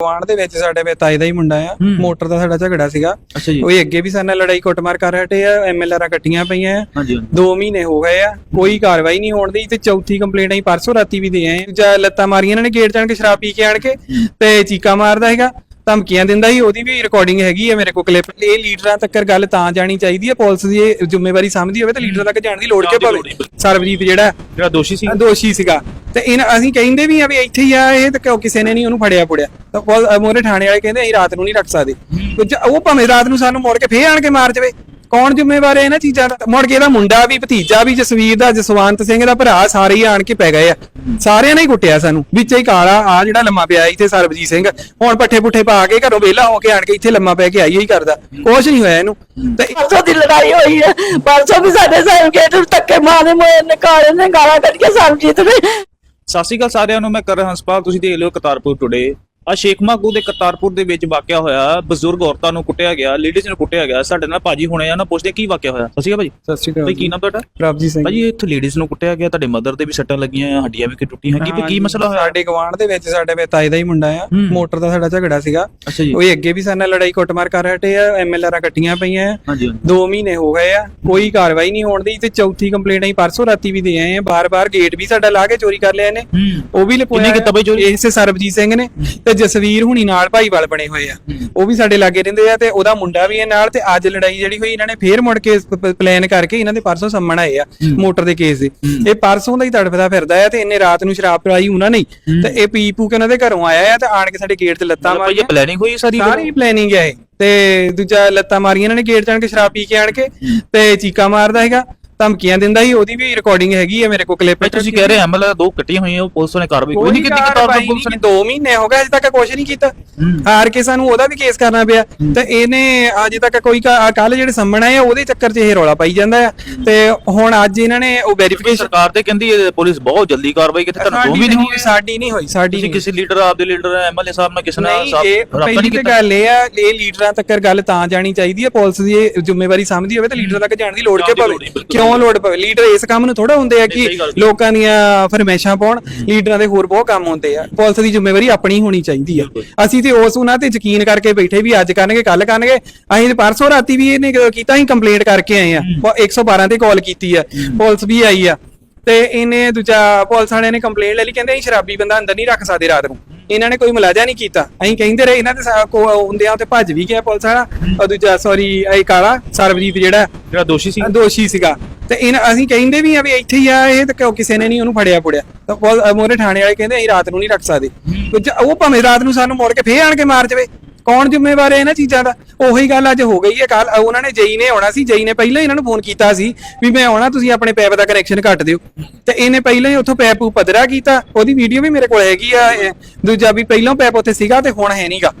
ਗਵਾਂਡ ਦੇ ਵਿੱਚ ਸਾਡੇ ਵੇ ਤਾਏ ਦਾ ਹੀ ਮੁੰਡਾ ਆ ਹੂੰ। ਮੋਟਰ ਦਾ ਸਾਡਾ ਝਗੜਾ ਸੀਗਾ। ਅੱਛਾ ਜੀ। ਉਹ ਅੱਗੇ ਵੀ ਸਾਡੇ ਨਾਲ ਲੜਾਈ ਕੁੱਟਮਾਰ ਕਰ ਹਟੇ ਆ ਐਮਐਲਆਰਾਂ ਕੱਟੀਆਂ ਪਈਆਂ ਆ। ਹਾਂਜੀ 2 ਮਹੀਨੇ ਹੋ ਗਏ ਆ ਕੋਈ ਕਾਰਵਾਈ ਨਹੀਂ ਹੋਣ ਦੀ ਤੇ ਚੌਥੀ ਕੰਪਲੇਂਟ ਅਸੀਂ ਪਰਸੋਂ ਰਾਤੀ ਵੀ ਦੇ ਆਏ ਜਾਂ ਲੱਤਾਂ ਮਾਰੀਆਂ ਇਹਨਾਂ ਨੇ ਗੇਟ ਜਾਣ ਕੇ ਸ਼ਰਾਬ ਪੀ ਕੇ ਆਣ ਕੇ ਤੇ ਚੀਕਾ ਮਾਰਦਾ ਹੈਗਾ ਧਮਕੀਆਂ ਦਿੰਦਾ ਸੀ ਉਹਦੀ ਵੀ ਰਿਕਾਰਡਿੰਗ ਹੈਗੀ ਆ ਮੇਰੇ ਕੋਲ ਕਲਿੱਪ ਇਹ ਲੀਡਰਾਂ ਤੱਕ ਗੱਲ ਤਾਂ ਜਾਣੀ ਚਾਹੀਦੀ ਹੈ ਪੁਲਿਸ ਦੀ ਇਹ ਜ਼ਿੰਮੇਵਾਰੀ ਸਮਝਦੀ ਹੋਵੇ ਤਾਂ ਲੀਡਰਾਂ ਤੱਕ ਜਾਣ ਦੀ ਲੋੜ ਜਾਣ ਕੇ ਦੀ ਲੋੜ ਪਵੇ। ਸਰਬਜੀਤ ਜਿਹੜਾ ਜਿਹੜਾ ਦੋਸ਼ੀ ਸੀ ਦੋਸ਼ੀ ਸੀਗਾ। ਤੇ ਇਹਨਾਂ ਅਸੀਂ ਕਹਿੰਦੇ ਵੀ ਆ ਵੀ ਇੱਥੇ ਹੀ ਆ ਇਹ ਤੇ ਕਿਉਂ ਕਿਸੇ ਨੇ ਨਹੀਂ ਉਹਨੂੰ ਫੜਿਆ ਪੁੜਿਆ। ਤਾਂ ਮੋਰੇ ਥਾਣੇ ਵਾਲੇ ਕਹਿੰਦੇ ਅਸੀਂ ਰਾਤ ਨੂੰ ਨਹੀਂ ਰੱਖ ਸਕਦੇ। ਉਹ ਭਾਵੇਂ ਰਾਤ ਨੂੰ ਸਾਨੂੰ ਮੋੜ ਕੇ ਫੇਰ ਆਣ ਕੇ ਮਾਰ ਜਾਵੇ ਕੌਣ ਜ਼ਿੰਮੇਵਾਰ ਹੈ ਇਹਨਾਂ ਚੀਜ਼ਾਂ ਦਾ? ਮੁੜ ਕੇ ਇਹਦਾ ਮੁੰਡਾ ਵੀ ਭਤੀਜਾ ਵੀ ਜਸਵੀਰ ਦਾ ਜਸਵੰਤ ਸਿੰਘ ਦਾ ਭਰਾ ਸਾਰੇ ਹੀ ਆਣ ਕੇ ਪੈ ਗਏ ਆ। ਸਾਰਿਆਂ ਨੇ ਹੀ ਕੁੱਟਿਆ ਸਾਨੂੰ। ਵਿੱਚ ਹੀ ਕਾਲਾ ਆ ਜਿਹੜਾ ਲੰਮਾ ਪਿਆ ਇੱਥੇ ਸਰਬਜੀਤ ਸਿੰਘ। ਹੁਣ ਪੱਠੇ ਪੁੱਠੇ ਪਾ ਕੇ ਘਰੋਂ ਵਿਹਲਾ ਹੋ ਕੇ ਆਣ ਕੇ ਇੱਥੇ ਲੰਮਾ ਪੈ ਕੇ ਆਈ ਹੀ ਕਰਦਾ। ਕੁਛ ਨਹੀਂ ਹੋਇਆ ਇਹਨੂੰ। ਤੇ ਪਰਸੋਂ ਦੀ ਲੜਾਈ ਹੋਈ ਹੈ। ਪਰਸੋਂ ਵੀ ਸਾਡੇ ਗੇਟ ਨੂੰ ਧੱਕੇ ਮਾਰੇ ਮੋਏ ਨੇ ਕਾਲੇ ਨੇ ਗਾਲਾਂ ਕੱਢੀਆਂ ਸਰਬਜੀਤ ਨੇ। ਸਤਿ ਸ਼੍ਰੀ ਅਕਾਲ ਸਾਰਿਆਂ ਨੂੰ ਮੈਂ ਕਰ ਹੰਸਪਾਲ ਤੁਸੀਂ ਦੇਖ ਲਿਓ ਕਰਤਾਰਪੁਰ ਟੁਡੇ ਆ ਸ਼ੇਖ ਮਾਗੂ ਦੇ ਕਰਤਾਰਪੁਰ ਦੇ ਵਿੱਚ ਵਾਕਿਆ ਹੋਇਆ ਬਜ਼ੁਰਗ ਔਰਤਾਂ ਨੂੰ ਕੁੱਟਿਆ ਗਿਆ ਲੇਡੀਜ਼ ਨੂੰ ਕੁੱਟਿਆ ਗਿਆ। ਸਾਡੇ ਨਾਲ ਭਾਜੀ ਹੁਣੇ ਆ ਨਾ ਪੁੱਛਦੇ ਕੀ ਵਾਕਿਆ ਹੋਇਆ। ਅਕਾਲ ਭਾਜੀ। ਸਤਿ ਸ਼੍ਰੀ ਭਾਈ ਕੀ ਨਾਮ ਤੁਹਾਡਾ? ਪ੍ਰਭਜੀਤ ਸਿੰਘ। ਭਾਜੀ ਇੱਥੇ ਲੇਡੀਜ਼ ਨੂੰ ਕੁੱਟਿਆ ਗਿਆ ਤੁਹਾਡੇ ਮਦਰ ਦੇ ਵੀ ਸੱਟਾਂ ਲੱਗੀਆਂ ਆ ਹੱਡੀਆਂ ਵੀ ਕਿ ਟੁੱਟੀਆਂ। ਕੀ ਕੀ ਮਸਲਾ ਹੋਇਆ? ਸਾਡੇ ਗਵਾਂਡ ਦੇ ਵਿੱਚ ਸਾਡੇ ਤਾਏ ਦਾ ਹੀ ਮੁੰਡਾ ਆ। ਮੋਟਰ ਦਾ ਸਾਡਾ ਝਗੜਾ ਸੀਗਾ। ਉਹ ਅੱਗੇ ਵੀ ਸਾਡੇ ਨਾਲ ਲੜਾਈ ਕੁੱਟਮਾਰ ਕਰ ਹਟੇ ਆ ਐਮਐਲਆਰਾਂ ਕੱਟੀਆਂ ਪਈਆਂ ਆ। ਹਾਂਜੀ 2 ਮਹੀਨੇ ਹੋ ਗਏ ਆ ਕੋਈ ਕਾਰਵਾਈ ਨਹੀਂ ਹੋਣ ਦੀ। ਤੇ ਚੌਥੀ ਕੰਪਲੇਂਟ ਅਸੀਂ ਪਰਸੋਂ ਰਾਤੀ ਵੀ ਦੇ ਆਏ ਆ। ਬਾਰ-ਬਾਰ ਗੇਟ ਵੀ ਸਾਡਾ ਲਾ ਕੇ ਚੋਰੀ ਕਰ ਲਿਆ ਇਹਨੇ। ਹੂੰ। ਉਹ ਵੀ ਲਪੋਇਆ ਕਿੰਨੇ ਕੀਤਾ ਬਈ ਚੋਰੀ? ਇਸੇ ਸਰਬਜੀਤ ਸਿੰਘ ਨੇ। ਤੇ ਜਸਵੀਰ ਹੁਣੀ ਨਾਲ ਭਾਈਵਾਲ ਬਣੇ ਹੋਏ ਆ। ਉਹ ਵੀ ਸਾਡੇ ਲਾਗੇ ਰਹਿੰਦੇ ਆ ਤੇ ਉਹਦਾ ਮੁੰਡਾ ਵੀ ਹੈ ਨਾਲ ਤੇ ਅੱਜ ਲੜਾਈ ਜਿਹੜੀ ਹੋਈ ਇਹਨਾਂ ਨੇ ਫੇਰ ਮੁੜ ਕੇ ਪਲਾਨ ਕਰਕੇ ਇਹਨਾਂ ਦੇ ਪਰਸੋਂ ਸੰਮਣ ਆਏ ਆ ਮੋਟਰ ਦੇ ਕੇਸ ਦੇ। ਇਹ ਪਰਸੋਂ ਦਾ ਹੀ ਤੜਫਦਾ ਫਿਰਦਾ ਆ ਤੇ ਇਹਨੇ ਰਾਤ ਨੂੰ ਸ਼ਰਾਬ ਪਿਲਾਈ ਉਹਨਾਂ ਨੇ। ਤੇ ਇਹ ਪੀ ਪੂ ਕੇ ਉਹਨਾਂ ਦੇ ਘਰੋਂ ਆਇਆ ਆ ਤੇ ਆਣ ਕੇ ਸਾਡੇ ਗੇਟ ਤੇ ਲੱਤਾਂ ਭਾਈ ਮਾਰੀਆਂ। ਇਹ ਪਲੈਨਿੰਗ ਹੋਈ ਸਾਰੀ ਸਾਰੀ ਪਲੈਨਿੰਗ ਹੈ ਇਹ। ਤੇ ਦੂਜਾ ਲੱਤਾਂ ਮਾਰੀਆਂ ਇਹਨਾਂ ਨੇ ਗੇਟ ਜਾਣ ਕੇ ਸ਼ਰਾਬ ਪੀ ਕੇ ਆਣ ਕੇ ਤੇ ਚੀਕਾ ਮਾਰਦਾ ਹੈਗਾ। ਧਮਕੀਆਂ ਦਿੰਦਾ ਸੀ ਉਹਦੀ ਵੀ ਰਿਕਾਰਡਿੰਗ ਹੈਗੀ ਹੈ ਮੇਰੇ ਕੋਲ ਕਲਿੱਪ ਭਾਈ ਤੁਸੀਂ ਕਹਿ ਰਹੇ ਐਮਐਲ ਦੋ ਕੱਟੀਆਂ ਹੋਈਆਂ ਉਹ ਪੁਲਿਸ ਨੇ ਕਾਰਵਾਈ ਕੋਈ ਨਹੀਂ ਕੀਤੀ ਕਰਤਾਰਪੁਰ ਪੁਲਿਸ ਨੇ 2 ਮਹੀਨੇ ਹੋ ਗਏ ਅਜੇ ਤੱਕ ਕੁਝ ਨਹੀਂ ਕੀਤਾ। ਹਾਰ ਕੇ ਸਾਨੂੰ ਉਹਦਾ ਵੀ ਕੇਸ ਕਰਨਾ ਪਿਆ। ਤੇ ਇਹਨੇ ਅਜੇ ਤੱਕ ਕੋਈ ਕੱਲ ਜਿਹੜੇ ਸੰਮਣ ਆਏ ਉਹਦੇ ਚੱਕਰ 'ਚ ਇਹ ਰੌਲਾ ਪਾਈ ਜਾਂਦਾ ਆ। ਤੇ ਹੁਣ ਅੱਜ ਇਹਨਾਂ ਨੇ ਉਹ ਵੈਰੀਫਿਕੇਸ਼ਨ ਸਰਕਾਰ ਤੇ ਕਹਿੰਦੀ ਪੁਲਿਸ ਬਹੁਤ ਜਲਦੀ ਕਾਰਵਾਈ ਕੀਤੀ ਤੁਹਾਨੂੰ ਦੋ ਵੀ ਨਹੀਂ ਹੋਈ ਸਾਡੀ ਨਹੀਂ ਹੋਈ ਸਾਡੀ ਤੁਸੀਂ ਨਹੀਂ ਕਿਸੇ ਲੀਡਰ ਆਪਦੇ ਲੀਡਰ ਐਮਐਲਏ ਸਾਹਿਬ ਨਾਲ ਕਿਸੇ ਨਾਲ ਸਾਹਿਬ ਪਹਿਲੀ ਤੇ ਗੱਲ ਇਹ ਆ ਇਹ ਲੀਡਰਾਂ ਤੱਕ ਗੱਲ ਤਾਂ ਜਾਣੀ ਚਾਹੀਦੀ ਹੈ ਪੁਲਿਸ ਦੀ ਜ਼ਿੰਮੇਵਾਰੀ ਸਮਝਦੀ ਹੋਵੇ ਤਾਂ ਲੀਡਰਾਂ ਤੱਕ ਜਾਣ ਦੀ ਲੋੜ ਕੇ ਪਵੇ? ਬਿਲਕੁਲ। ਕਿਉਂ ਲੋੜ ਪਵੇ? ਲੀਡਰ ਇਸ ਕੰਮ ਨੂੰ ਥੋੜਾ ਹੁੰਦੇ ਆ ਕਿ। ਲੋਕਾਂ ਦੀਆਂ ਫਰਮੈਸ਼ਾਂ ਪਾਉਣ ਲੀਡਰਾਂ ਦੇ ਹੋਰ ਬਹੁਤ ਕੰਮ ਹੁੰਦੇ ਆ। ਪੁਲਿਸ ਦੀ ਜ਼ਿੰਮੇਵਾਰੀ ਆਪਣੀ ਹੋਣੀ ਚਾਹੀਦੀ ਆ। ਅਸੀਂ ਤੇ ਉਸ ਉਹਨਾਂ ਤੇ ਯਕੀਨ ਕਰਕੇ ਬੈਠੇ ਵੀ ਅੱਜ ਕਰਨਗੇ ਕੱਲ ਕਰਨਗੇ। ਅਸੀਂ ਤੇ ਪਰਸੋਂ ਰਾਤੀ ਵੀ ਇਹਨੇ ਕੀਤਾ ਅਸੀਂ ਕੰਪਲੇਂਟ ਕਰਕੇ ਆਏ ਆ। 112 ਤੇ ਕਾਲ ਕੀਤੀ ਆ। ਪੁਲਿਸ ਵੀ ਆਈ ਆ। ਤੇ ਇਹਨੇ ਦੂਜਾ ਪੁਲਿਸ ਵਾਲਿਆਂ ਨੇ ਕੰਪਲੇਂਟ ਲੈ ਲਈ ਕਹਿੰਦੇ ਅਸੀਂ ਸ਼ਰਾਬੀ ਬੰਦਾ ਅੰਦਰ ਨਹੀਂ ਰੱਖ ਸਕਦੇ ਰਾਤ ਨੂੰ। ਇਹਨਾਂ ਨੇ ਕੋਈ ਮੁਲਾਜ਼ਾ ਨਹੀਂ ਕੀਤਾ। ਅਸੀਂ ਕਹਿੰਦੇ ਰਹੇ ਇਹਨਾਂ ਦੇ ਹੁੰਦਿਆਂ ਤੇ ਭੱਜ ਵੀ ਗਿਆ ਪੁਲਿਸ ਵਾਲਾ। ਦੂਜਾ ਸੌਰੀ ਇਹ ਕਾਲਾ ਸਰਬਜੀਤ ਜਿਹੜਾ ਜਿਹੜਾ ਦੋਸ਼ੀ ਸੀ। ਦੋਸ਼ੀ ਸੀਗਾ। ਤੇ ਇਹਨਾਂ ਅਸੀਂ ਕਹਿੰਦੇ ਵੀ ਆ ਵੀ ਇੱਥੇ ਹੀ ਆ ਇਹ ਤੇ ਕਿਉਂ ਕਿਸੇ ਨੇ ਨਹੀਂ ਉਹਨੂੰ ਫੜਿਆ ਪੁੜਿਆ। ਤਾਂ ਮੋਰੇ ਥਾਣੇ ਵਾਲੇ ਕਹਿੰਦੇ ਅਸੀਂ ਰਾਤ ਨੂੰ ਨਹੀਂ ਰੱਖ ਸਕਦੇ। ਉਹ ਭਾਵੇਂ ਰਾਤ ਨੂੰ ਸਾਨੂੰ ਮੋੜ ਕੇ ਫੇਰ ਆਣ ਕੇ ਮਾਰ ਜਾਵੇ। ਕੌਣ ਜ਼ਿੰਮੇਵਾਰ ਹੈ ਇਹਨਾਂ ਚੀਜ਼ਾਂ ਦਾ? ਉਹੀ ਗੱਲ ਅੱਜ ਹੋ ਗਈ ਹੈ ਕੱਲ ਉਹਨਾਂ ਨੇ ਜਈ ਨੇ ਆਉਣਾ ਸੀ। ਜਈ ਨੇ ਪਹਿਲਾਂ ਹੀ ਇਹਨਾਂ ਨੂੰ ਫੋਨ ਕੀਤਾ ਸੀ ਵੀ ਮੈਂ ਆਉਣਾ ਤੁਸੀਂ ਆਪਣੇ ਪੈਪ ਦਾ ਕਨੈਕਸ਼ਨ ਕੱਟ ਦਿਓ। ਤੇ ਇਹਨੇ ਪਹਿਲਾਂ ਹੀ ਉੱਥੋਂ ਪੈਪ ਪਦਰਾ ਕੀਤਾ। ਉਹਦੀ ਵੀਡੀਓ ਵੀ ਮੇਰੇ ਕੋਲ ਹੈਗੀ ਆ। ਦੂਜਾ ਵੀ ਪਹਿਲਾਂ ਪੈਪ ਉੱਥੇ ਸੀਗਾ ਤੇ ਹੁਣ ਹੈ ਨਹੀਂਗਾ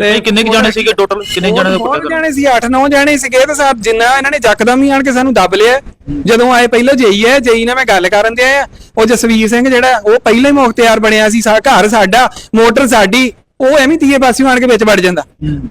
ਨਹੀਂ ਕਿੰਨੇ ਕੁ ਜਾਣੇ ਸੀਗੇ? ਟੋਟਲ ਕਿੰਨੇ ਜਾਣੇ ਦਾ ਕੁੱਟਿਆ ਜਾਣੇ ਸੀ 8-9 ਜਾਣੇ ਸੀਗੇ ਤੇ ਸਾਹਿਬ ਜਿੰਨਾ ਇਹਨਾਂ ਨੇ ਜੱਕਦਮ ਹੀ ਆਣ ਕੇ ਸਾਨੂੰ ਦੱਬ ਲਿਆ। ਜਦੋਂ ਆਏ ਪਹਿਲਾਂ ਜਈ ਹੈ ਜਈ ਨਾਲ ਮੈਂ ਗੱਲ ਕਰਨ ਦੇ ਆਇਆ। ਉਹ ਜਸਵੀਰ ਸਿੰਘ ਜਿਹੜਾ ਉਹ ਪਹਿਲਾਂ ਹੀ ਮੁਖਤਿਆਰ ਬਣਿਆ ਸੀ। ਸਾ ਘਰ ਸਾਡਾ ਮੋਟਰ ਸਾਡੀ। ਉਹ ਐਵੇਂ ਤੀਏ ਪਾਸਿਓਂ ਆਣ ਕੇ ਵਿੱਚ ਵੜ ਜਾਂਦਾ।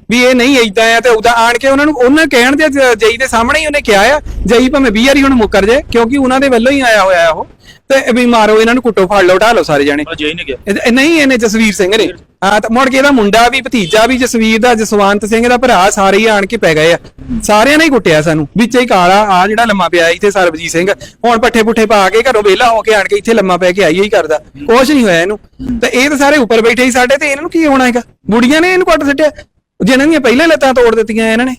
ਵੀ ਇਹ ਨਹੀਂ ਏਦਾਂ ਆ ਤੇ ਉਹਦਾ ਆਣ ਕੇ ਉਹਨਾਂ ਨੂੰ ਉਹਨਾਂ ਕਹਿਣ ਦੇ ਜਈ ਦੇ ਸਾਹਮਣੇ ਹੀ ਉਹਨੇ ਕਿਹਾ ਆ ਜਈ ਭਾਵੇਂ 20 ਵਾਰੀ ਹੁਣ ਮੁੱਕਰ ਜੇ ਕਿਉਂਕਿ ਉਹਨਾਂ ਦੇ ਵੱਲੋਂ ਹੀ ਆਇਆ ਹੋਇਆ ਉਹ। ਤੇ ਵੀ ਮਾਰੋ ਇਹਨਾਂ ਨੂੰ ਕੁੱਟੋ ਫੜ ਲਓ ਢਾ ਲਓ ਸਾਰੇ ਜਾਣੇ। ਅਜੇ ਹੀ ਨਹੀਂ ਗਿਆ। ਇਹ- ਨਹੀਂ ਇਹਨੇ ਜਸਵੀਰ ਸਿੰਘ ਨੇ। ਹਾਂ ਤਾਂ ਮੁੜ ਕੇ ਇਹਦਾ ਮੁੰਡਾ ਵੀ ਭਤੀਜਾ ਵੀ ਜਸਵੀਰ ਦਾ ਜਸਵੰਤ ਸਿੰਘ ਦਾ ਭਰਾ ਸਾਰੇ ਹੀ ਆਣ ਕੇ ਪੈ ਗਏ ਆ। ਸਾਰਿਆਂ ਨੇ ਹੀ ਕੁੱਟਿਆ ਸਾਨੂੰ। ਵਿੱਚ ਹੀ ਕਾਲਾ ਆ ਜਿਹੜਾ ਲੰਮਾ ਪਿਆ ਇੱਥੇ ਸਰਬਜੀਤ ਸਿੰਘ। ਹੁਣ ਪੱਠੇ ਪੁੱਠੇ ਪਾ ਕੇ ਘਰੋਂ ਵਿਹਲਾ ਹੋ ਕੇ ਆਣ ਕੇ ਇੱਥੇ ਲੰਮਾ ਪੈ ਕੇ ਆਈ ਹੀ ਕਰਦਾ। ਕੁਛ ਨਹੀਂ ਹੋਇਆ ਇਹਨੂੰ। ਤੇ ਇਹ ਤਾਂ ਸਾਰੇ ਉੱਪਰ ਬੈਠੇ ਹੀ ਸਾਡੇ ਤੇ ਇਹਨਾਂ ਨੂੰ ਕੀ ਹੋਣਾ ਹੈਗਾ? ਬੁੜੀਆਂ ਨੇ ਇਹਨੂੰ ਕੁੱਟ ਸੱਟਿਆ। ਜਿਹਨਾਂ ਦੀਆਂ ਪਹਿਲਾਂ ਲੱਤਾਂ ਤੋੜ ਦਿੱਤੀਆਂ ਇਹਨਾਂ ਨੇ।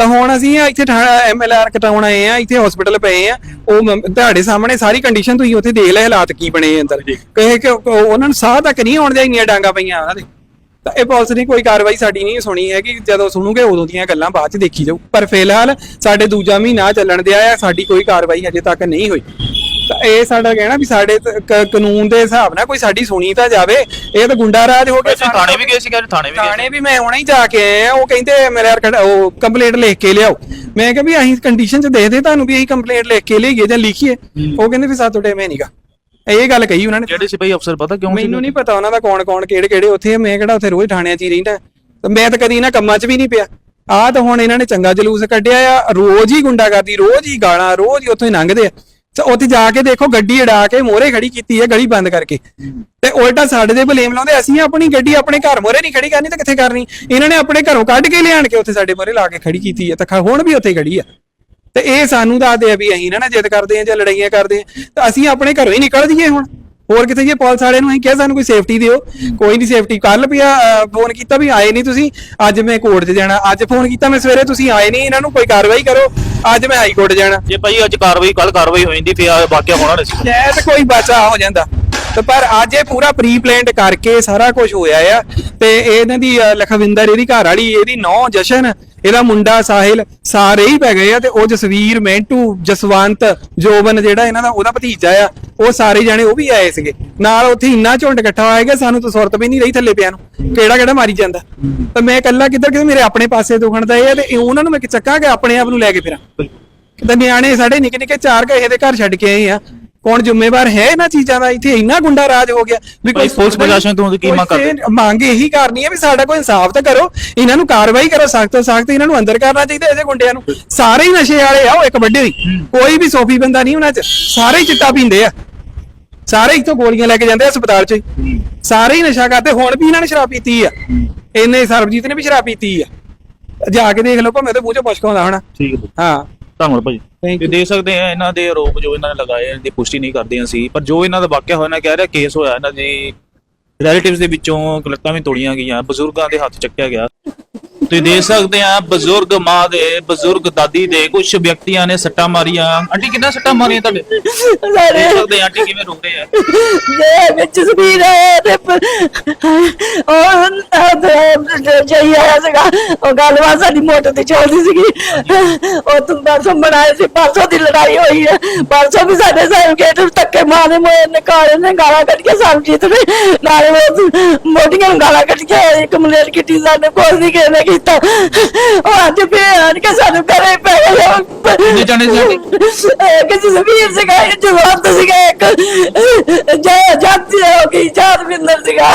ਤਾਂ ਹੁਣ ਅਸੀਂ ਇੱਥੇ ਐਮਐਲਆਰ ਕਟਾਉਣ ਆਏ ਆ ਇੱਥੇ ਹਸਪੀਟਲ ਪਏ ਆ। ਉਹ ਮ- ਤੁਹਾਡੇ ਸਾਹਮਣੇ ਸਾਰੀ ਕੰਡੀਸ਼ਨ ਤੁਸੀਂ ਉੱਥੇ ਦੇਖ ਲੈ ਹਾਲਾਤ ਕੀ ਬਣੇ ਆ ਅੰਦਰ। ਕਹੇ ਕਿ ਉਹ- ਉਹਨਾਂ ਨੂੰ ਸਾਹ ਤੱਕ ਨਹੀਂ ਆਉਣ ਦੇ ਇੰਨੀਆਂ ਡਾਂਗਾ ਪਈਆਂ ਉਹਨਾਂ ਦੇ। ਤਾਂ ਇਹ ਪੁਲਿਸ ਨੇ ਕੋਈ ਕਾਰਵਾਈ ਸਾਡੀ ਨਹੀਂ ਸੁਣੀ ਹੈ ਕਿ ਜਦੋਂ ਸੁਣੂਗੇ ਉਦੋਂ ਦੀਆਂ ਗੱਲਾਂ ਬਾਅਦ ਚ ਦੇਖੀ ਜਾਊ। ਪਰ ਫਿਲਹਾਲ ਸਾਡੇ ਦੂਜਾ ਮਹੀਨਾ ਚੱਲਣ ਦਿਆ ਆ ਸਾਡੀ ਕੋਈ ਕਾਰਵਾਈ ਹਜੇ ਤੱਕ ਨਹੀਂ ਹੋਈ। ਤਾਂ ਇਹ ਸਾਡਾ ਕਹਿਣਾ ਵੀ ਸਾਡੇ ਤ- ਕ- ਕਾਨੂੰਨ ਦੇ ਹਿਸਾਬ ਨਾਲ ਕੋਈ ਸਾਡੀ ਸੁਣੀ ਤਾਂ ਜਾਵੇ। ਇਹ ਤਾਂ ਗੁੰਡਾ ਰਾਜ ਹੋ ਗਿਆ। ਥਾਣੇ ਵੀ ਗਏ ਸੀ ਕਹਿੰਦੇ ਥਾਣੇ ਵੀ ਗਏ ਥਾਣੇ ਵੀ ਮੈਂ ਹੁਣੇ ਹੀ ਜਾ ਕੇ ਆਇਆ। ਉਹ ਕਹਿੰਦੇ ਮੇਰੇ ਯਾਰ ਕਢ- ਉਹ ਕੰਪਲੇਂਟ ਲਿਖ ਕੇ ਲਿਆਓ। ਮੈਂ ਕਿਹਾ ਵੀ ਅਸੀਂ ਕੰਡੀਸ਼ਨ ਚ ਦੇ ਦੇ ਤੁਹਾਨੂੰ ਵੀ ਅਸੀਂ ਕੰਪਲੇਂਟ ਲਿਖ ਕੇ ਲਈਏ ਜਾਂ ਲਿਖੀਏ। ਉਹ ਕਹਿੰਦੇ ਵੀ ਸਾਤੋਂ ਟਾਈਮ ਹੈ ਨਹੀਂਗਾ ਇਹ ਗੱਲ ਕਹੀ ਉਹਨਾਂ ਨੇ। ਜਿਹੜੇ ਸਿਪਾਹੀ ਅਫਸਰ ਪਤਾ ਕਿਉਂ ਸੀ? ਮੈਨੂੰ ਨਹੀਂ ਪਤਾ ਉਹਨਾਂ ਦਾ ਕੌਣ ਕੌਣ ਕਿਹੜੇ ਕਿਹੜੇ ਉੱਥੇ ਆ, ਮੈਂ ਕਿਹੜਾ ਉੱਥੇ ਰੋਜ਼ ਥਾਣਿਆਂ 'ਚ ਹੀ ਰਹਿੰਦਾ। ਤੇ ਮੈਂ ਤਾਂ ਕਦੀ ਇਹਨਾਂ ਕੰਮਾਂ 'ਚ ਵੀ ਨਹੀਂ ਪਿਆ। ਆਹ ਤਾਂ ਹੁਣ ਇਹਨਾਂ ਨੇ ਚੰਗਾ ਜਲੂਸ ਕੱਢਿਆ ਆ। ਰੋਜ਼ ਹੀ ਗੁੰਡਾਗਰਦੀ ਰੋਜ਼ ਹੀ ਗਾਲਾਂ ਰੋਜ਼ ਹੀ ਉੱਥੋਂ ਹੀ ਲੰਘਦੇ ਆ। ਤੇ ਉੱਥੇ ਜਾ ਕੇ ਦੇਖੋ, ਗੱਡੀ ਉਡਾ ਕੇ ਮੋਹਰੇ ਖੜੀ ਕੀਤੀ ਹੈ ਗਲੀ ਬੰਦ ਕਰਕੇ। ਤੇ ਉਲਟਾ ਸਾਡੇ ਦੇ ਬਲੇਮ ਲਾਉਂਦੇ, ਅਸੀਂ ਆਪਣੀ ਗੱਡੀ ਆਪਣੇ ਘਰ ਮੋਹਰੇ ਨਹੀਂ ਖੜੀ ਕਰਨੀ, ਤਾਂ ਕਿੱਥੇ ਕਰਨੀ? ਇਹਨਾਂ ਨੇ ਆਪਣੇ ਘਰੋਂ ਕੱਢ ਕੇ ਲਿਆਣ ਕੇ ਉੱਥੇ ਸਾਡੇ ਮੋਹਰੇ ਲਾ ਕੇ ਖੜੀ ਕੀਤੀ ਹੈ। ਤਾਂ ਹੁਣ ਵੀ ਉੱਥੇ ਖੜੀ ਆ ਤੇ ਇਹ ਸਾਨੂੰ ਦੱਸਦੇ ਆ ਵੀ ਅਸੀਂ ਨਾ ਨਾ ਜਿੱਦ ਕਰਦੇ ਆ ਜਾਂ ਲੜਾਈਆਂ ਕਰਦੇ ਆ ਤਾਂ ਅਸੀਂ ਆਪਣੇ ਘਰੋਂ ਹੀ ਨਿਕਲ ਜਾਈਏ ਹੁਣ। ਹੋਰ ਕਿਤੇ ਜੇ ਪੁਲਿਸ ਵਾਲੇ ਨੂੰ ਅਸੀਂ ਕਿਹਾ, ਸਾਨੂੰ ਕੋਈ ਸੇਫਟੀ ਦਿਓ। ਕੋਈ ਨਹੀਂ ਸੇਫਟੀ ਕੱਲ ਪਿਆ ਫੋਨ ਕੀਤਾ ਵੀ ਆਏ ਨਹੀਂ ਤੁਸੀਂ। ਅੱਜ ਮੈਂ ਕੋਰਟ 'ਚ ਜਾਣਾ। ਅੱਜ ਫੋਨ ਕੀਤਾ ਮੈਂ ਸਵੇਰੇ, ਤੁਸੀਂ ਆਏ ਨਹੀਂ ਇਹਨਾਂ ਨੂੰ। ਕੋਈ ਕਾਰਵਾਈ ਕਰੋ। ਅੱਜ ਮੈਂ ਹਾਈ ਕੋਰਟ ਜਾਣਾ। ਜੇ ਭਾਈ ਅੱਜ ਕਾਰਵਾਈ ਕੱਲ ਕਾਰਵਾਈ ਹੋ ਜਾਂਦੀ ਫਿਰ ਵਾਕਿਆ ਹੋਣਾ ਨਹੀਂ। ਸੀ ਸ਼ਾਇਦ ਕੋਈ ਬਚਾ ਹੋ ਜਾਂਦਾ। ਤੇ ਪਰ ਅੱਜ ਇਹ ਪੂਰਾ ਪ੍ਰੀ ਪਲਾਨਡ ਕਰਕੇ ਸਾਰਾ ਕੁਝ ਹੋਇਆ ਆ। ਤੇ ਇਹਨਾਂ ਦੀ ਅ, ਲਖਵਿੰਦਰ ਇਹਦੀ ਘਰ ਵਾਲੀ ਇਹਦੀ ਨੌ ਜਸ਼ਨ ਇਹਦਾ ਮੁੰਡਾ ਸਾਹਿਲ ਸਾਰੇ ਹੀ ਪੈ ਗਏ ਆ ਤੇ ਉਹ ਜਸਵੀਰ ਮੈਂਟੂ ਜਸਵੰਤ ਜੋਬਨ ਜਿਹੜਾ ਇਹਨਾਂ ਦਾ ਉਹਦਾ ਭਤੀਜਾ ਆ ਉਹ ਸਾਰੇ ਜਾਣੇ ਉਹ ਵੀ ਆਏ ਸੀਗੇ। ਨਾਲ ਉੱਥੇ ਇੰਨਾ ਝੁੰਡ ਇਕੱਠਾ ਹੋਇਆ ਕਿ ਸਾਨੂੰ ਤਾਂ ਸੁਰਤ ਵੀ ਨਹੀਂ ਰਹੀ ਥੱਲੇ ਪਿਆ ਨੂੰ। ਕਿਹੜਾ ਕਿਹੜਾ ਮਾਰੀ ਜਾਂਦਾ। ਤੇ ਮੈਂ ਇਕੱਲਾ ਕਿੱਧਰ ਕਿਤੇ ਮੇਰੇ ਆਪਣੇ ਪਾਸੇ ਦੁਖਣ ਦਾ ਇਹ ਆ ਤੇ ਇਹ ਉਹਨਾਂ ਨੂੰ ਮੈਂ ਚੱਕਾਂ ਕਿ ਆਪਣੇ ਆਪ ਨੂੰ ਲੈ ਕੇ ਫਿਰਾਂ। ਤੇ ਨਿਆਣੇ ਸਾਡੇ ਨਿੱਕੇ ਨਿੱਕੇ ਚਾਰ ਕਹੇ ਦੇ ਘਰ ਛੱਡ ਕੇ ਆਏ ਆ। ਕੌਣ ਜ਼ਿੰਮੇਵਾਰ ਹੈ ਇਹਨਾਂ ਚੀਜ਼ਾਂ ਦਾ? ਇੱਥੇ ਇੰਨਾ ਗੁੰਡਾ ਰਾਜ ਹੋ ਗਿਆ ਵੀ ਪੁਲਿਸ ਪ੍ਰਸ਼ਾਸਨ ਤੋਂ ਕੀ ਮੰਗ ਕਰਦੇ? ਮੰਗ ਇਹੀ ਕਰਨੀ ਹੈ ਵੀ ਸਾਡਾ ਕੋਈ ਇਨਸਾਫ ਤਾਂ ਕਰੋ। ਇਹਨਾਂ ਨੂੰ ਕਾਰਵਾਈ ਕਰੋ ਸਖਤ ਤੋਂ ਸਖਤ। ਇਹਨਾਂ ਨੂੰ ਅੰਦਰ ਕਰਨਾ ਚਾਹੀਦਾ ਇਹਦੇ ਗੁੰਡਿਆਂ ਨੂੰ। ਸਾਰੇ ਹੀ ਨਸ਼ੇ ਵਾਲੇ ਆ ਉਹ ਇੱਕ ਵੱਡੇ ਹੋਈ ਕੋਈ ਵੀ ਸੋਫੀ ਬੰਦਾ ਨਹੀਂ ਉਹਨਾਂ ਚ। ਸਾਰੇ ਚਿੱਟਾ ਪੀਂਦੇ ਆ। ਸਾਰੇ ਇੱਥੋਂ ਗੋਲੀਆਂ ਲੈ ਕੇ ਜਾਂਦੇ ਆ ਹਸਪਤਾਲ ਚ। ਸਾਰੇ ਹੀ ਨਸ਼ਾ ਕਰਦੇ। ਹੁਣ ਵੀ ਇਹਨਾਂ ਨੇ ਸ਼ਰਾਬ ਪੀਤੀ ਆ। ਇਹਨੇ ਸਰਬਜੀਤ ਨੇ ਵੀ ਸ਼ਰਾਬ ਪੀਤੀ ਆ। ਜਾ ਕੇ ਦੇਖ ਲਓ ਭਾਵੇਂ ਉਹਦੇ ਮੂੰਹ ਚੋਂ ਪੁਸ਼ਕ ਆਉਂਦਾ ਹੋਣਾ। ਠੀਕ ਹਾਂ। ਧੰਨਵਾਦ ਭਾਈ। Thank ਤੇ ਦੇਖ ਸਕਦੇ ਆ ਇਹਨਾਂ ਦੇ ਆਰੋਪ ਜੋ ਇਹਨਾਂ ਨੇ ਲਗਾਏ ਇਹਦੀ ਪੁਸ਼ਟੀ ਨਹੀਂ ਕਰਦੇ ਅਸੀਂ। ਪਰ ਜੋ ਇਹਨਾਂ ਦਾ ਵਾਕਿਆ ਹੋਇਆ ਨਾ ਕਹਿ ਰਿਹਾ ਕੇਸ ਹੋਇਆ ਇਹਨਾਂ ਦੇ ਰਿਲੇਟਿਵਸ ਦੇ ਵਿੱਚੋਂ ਲੱਤਾਂ ਵੀ ਤੋੜੀਆਂ ਗਈਆਂ ਬਜ਼ੁਰਗਾਂ ਦੇ ਹੱਥ ਚੱਕਿਆ ਗਿਆ। ਤੁਸੀਂ ਦੇਖ ਸਕਦੇ ਆ। ਬਜ਼ੁਰਗ ਮਾਂ ਦੇ ਬਜ਼ੁਰਗ ਦਾਦੀ ਦੇ ਕੁਝ ਵਿਅਕਤੀਆਂ ਨੇ ਸੱਟਾਂ ਮਾਰੀਆਂ। ਆਂਟੀ ਕਿੰਨਾ ਸੱਟਾਂ ਮਾਰੀਆਂ ਤੁਹਾਡੇ? ਦੇਖ ਸਾਰੇ ਸਕਦੇ ਆ ਆਂਟੀ ਕਿਵੇਂ ਰੋ ਰਹੇ ਆ। ਜੇ ਵਿੱਚ ਹੈ ਤੇ ਉਹ ਜਈ ਆਇਆ ਸੀਗਾ। ਉਹ ਗੱਲਬਾਤ ਸਾਡੀ ਮੋਟਰ ਤੇ ਚੱਲਦੀ ਸੀਗੀ। ਉਹ ਤੁਮ ਪਰਸੋਂ ਬਣਾਏ ਸੀ। ਪਰਸੋਂ ਦੀ ਲੜਾਈ ਹੋਈ ਹੈ ਪਰਸੋਂ ਵੀ ਸਾਡੇ ਸਾਹਿਬ ਗੇਟ ਧੱਕੇ ਮਾਰੇ ਮੋਏ ਨੇ ਕਾਲੇ ਨੇ ਗਾਲਾਂ ਕੱਢ ਕੇ ਸਰਬਜੀਤ ਨੇ। ਨਾਲੇ ਮੋਟੀਆਂ ਨੂੰ ਗਾਲਾਂ ਕੱਢ ਕੇ ਇੱਕ ਮਲੇਰ ਕਿੱਟੀ ਸਾਡੇ ਕੋਲ ਨਹੀਂ ਕਿਸੇ ਨੇ ਕੀਤਾ ਉਹ ਅੱਜ ਫੇਰ ਆਣ ਕੇ ਸਾਨੂੰ ਕਰੇ ਪੈ ਗਏ ਕਿੰਨੇ ਜਾਣੇ ਸੀ ਆਂਟੀ? ਕਿਸੇ ਜ਼ਮੀਰ ਸੀਗਾ ਇੱਕ ਜਵਾਬ ਸੀਗਾ ਇੱਕ ਜੈ ਜਾਤੀ ਹੋ ਗਈ ਜਾਤ ਬਿੰਦਰ ਸੀਗਾ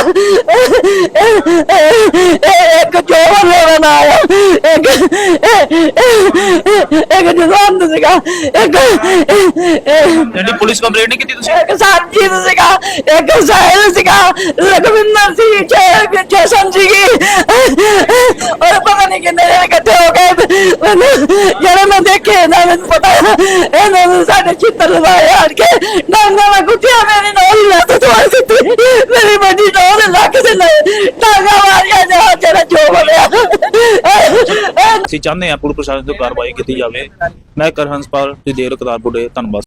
ਇੱਕ ਜੋਵਨ ਲੈਣ ਆਇਆ ਇੱਕ ਇੱਕ ਜਵਾਬ ਸੀਗਾ ਇੱਕ ਆਂਟੀ ਪੁਲਿਸ ਕੰਪਲੇਂਟ ਨਹੀਂ ਕੀਤੀ ਤੁਸੀਂ? ਇੱਕ ਸਰਜੀਤ ਸੀਗਾ ਇੱਕ ਸਾਹਿਲ ਸੀਗਾ ਲਖਵਿੰਦਰ ਸੀ ਜੈ ਜੈਸਨ ਸੀਗੀ ਔਰ ਪਤਾ ਨਹੀਂ ਕਿੰਨੇ ਜਣੇ ਇਕੱਠੇ ਹੋ ਗਏ। ਜਿਹੜਾ ਮੈਂ ਦੇਖੇ ਨਾ ਮੈਨੂੰ ਪਤਾ। ਇਹਨਾਂ ਨੂੰ ਸਾਡੇ ਚਿੱਤਰ ਲਵਾਏ ਆੜ ਕੇ। ਡਾਂਗਾ ਮੈਂ ਕੁੱਟਿਆ ਮੇਰੀ ਨੌਲੀ ਲੱਤ ਤੋੜ ਦਿੱਤੀ। ਮੇਰੀ ਵੱਡੀ ਨੌਲ ਲੱਕ ਦੇ ਲੈ ਡਾਂਗਾ ਮਾਰਿਆ ਜਿਹੜਾ ਅਸੀਂ ਚਾਹੁੰਦੇ ਹਾਂ ਪੁਲਿਸ ਪ੍ਰਸ਼ਾਸਨ ਤੋਂ ਕਾਰਵਾਈ ਕੀਤੀ ਜਾਵੇ। ਮੈਂ ਕਰ ਹੰਸਪਾਲ ਜੀ ਦੇਰ ਕਤਾਰਪੁਰ ਦੇ ਧੰਨਵਾਦ।